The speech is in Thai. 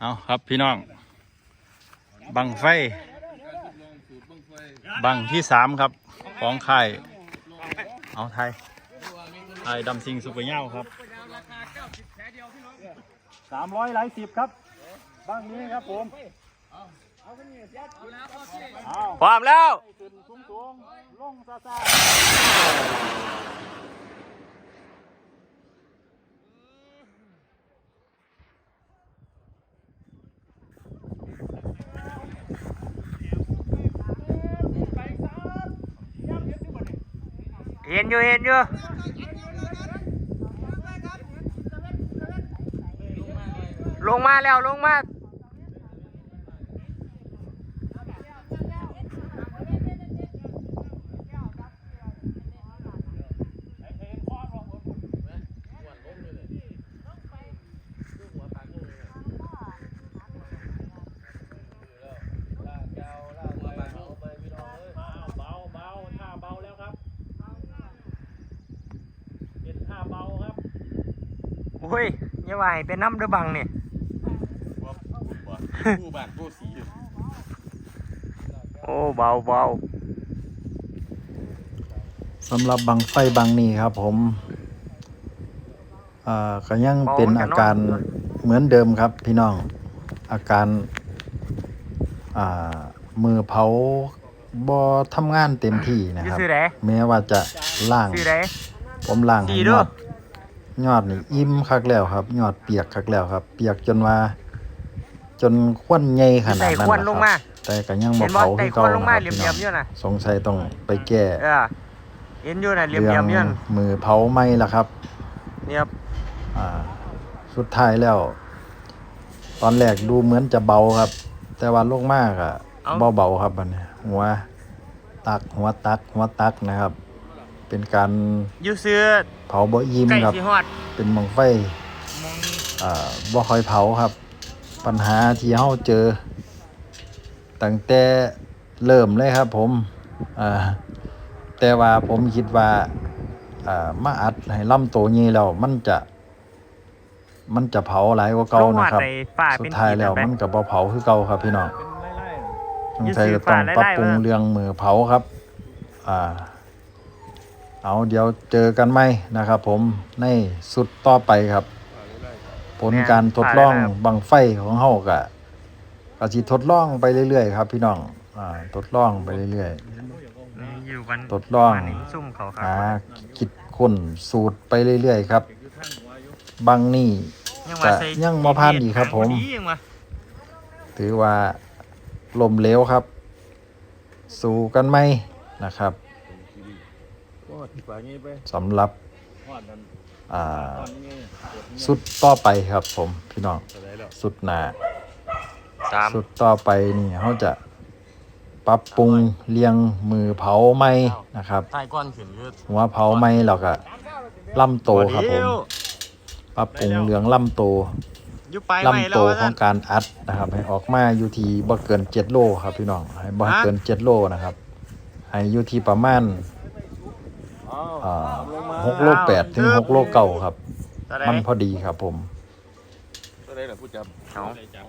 เอาครับพี่น้อง บังไฟ บังที่สามครับ ของค่ายเอาไทยไทยดำซิงซุปเปอร์เน่าครับสามร้อยหลายสิบครับบังนี้ครับผมเอาพร้อมแล้วขึ้นสูงสูงลงซาซา เห็นอยู่เห็นอยู่ลงมาแล้วลงมา เบาเบาท่าเบาแล้วครับ เป็นท่าเบาครับอุ้ยอย่าว่าให้เป็นน้ำเด้อบังนี่ผู้บ้านผู้สีโอ้เบาเบาสำหรับบังไฟบังนี้ครับ ผมอ่าก็ยังเป็นอาการเหมือนเดิมครับพี่น้อง อาการอ่ามือเผาบ่ทำงานเต็มที่นะอยู่ครับซื้อไหนแม้ว่าจะล่างซื้อไหน ผมล่างให้สี่ยเด้ออดยอดนี่อิ่มคักแล้วครับ ยอดเปียกคักแล้วครับ เปียกจนว่า จนควนใหญ่ขนาดใส่นั้นควันนะลงคมารับแต่ก็ยังบ่เห็นบ่เผาใส่คือคเก่าวันลงนะคมารับเหลี่พี่น้ยอมงๆอยู่น่ะ สงสัยต้องไปแก้เออเห็นอยู่น่ะเหลี่เรื่ยมๆอยู่องน่ะมือเผาไหม้ล่ะครับ เนี่ยครับอ่าสุดท้ายแล้ว ตอนแรกดูเหมือนจะเบาครับ แต่ว่าลงมากอะเบาเบาๆครับมันหัว ตักหัวตักหัวตักนะครับ เป็นการอยู่ซื้อเผาบ่ยิ้มใกล้ครับ สิฮอดเป็นหมองไฟมองอ่าบ่ค่อยเผาครับ ปัญหาที่เฮาเจอ ตั้งแต่เริ่มเลยครับผมอ่าแต่ว่าผมคิดว่าอ่ามาอัดให้ลำโตนี้แล้วมันจะ มันจะเผาหลายกว่าเก่าลงฮอนะดครับในฝ้าสุเป็ดนท้ายขีดแล้วนั่นมันไหมก็บ่เผาคือเก่าครับพี่น้องเป็นไล่สงสัยจะต้องอยู่ปรับสีฟ้าปรุงไล่ๆเรื่องมือเผาครับ อ่า เอาเดี๋ยวเจอกันไหมนะครับผมในสุดต่อไปครับ ผลการทดลองบังไฟของเฮาก็ก็สิทดลองไปเรื่อยๆครับ พี่น้องอ่าทดลองไปเรื่อยนี่อยู่วันทดลองวันนี้ซุ่มเขาคๆรับหาคิดค้นสูตรไปเรื่อยๆครับบังนี่ยังว่าใส่ยังบ่ผ่านอีกครับ ผมพอดียังว่าถือว่าลมเหลวครับ สู้กันไหมนะครับก็ที่ฝ่ายนี้ไป สำหรับทอดนั้นอ่าตอนนี้สุดต่อไปครับผมพี่น้องอะไรแล้วสุดหนาสามสุดต่อไปนี่เขาจะปรับปรุงเรียงมือเผาไหมนะครับใต้ก้อนขึ้นคือหัวเผาไหมแล้วก็ลำโตครับผมปรับปรุงเรื่องลำโตอยู่ไปไม่ลำแล้โตวของการอัดนะครับ ให้ออกมาอยู่ที่บ่เกิน7โลครับพี่น้องให้บ่เกิน7โลนะครับให้อยู่ที่ประมาณ อ่า6โล8ถึง6โล9ครับ มันพอดีครับผมก็ได้แหละผู้จับ เอาจับ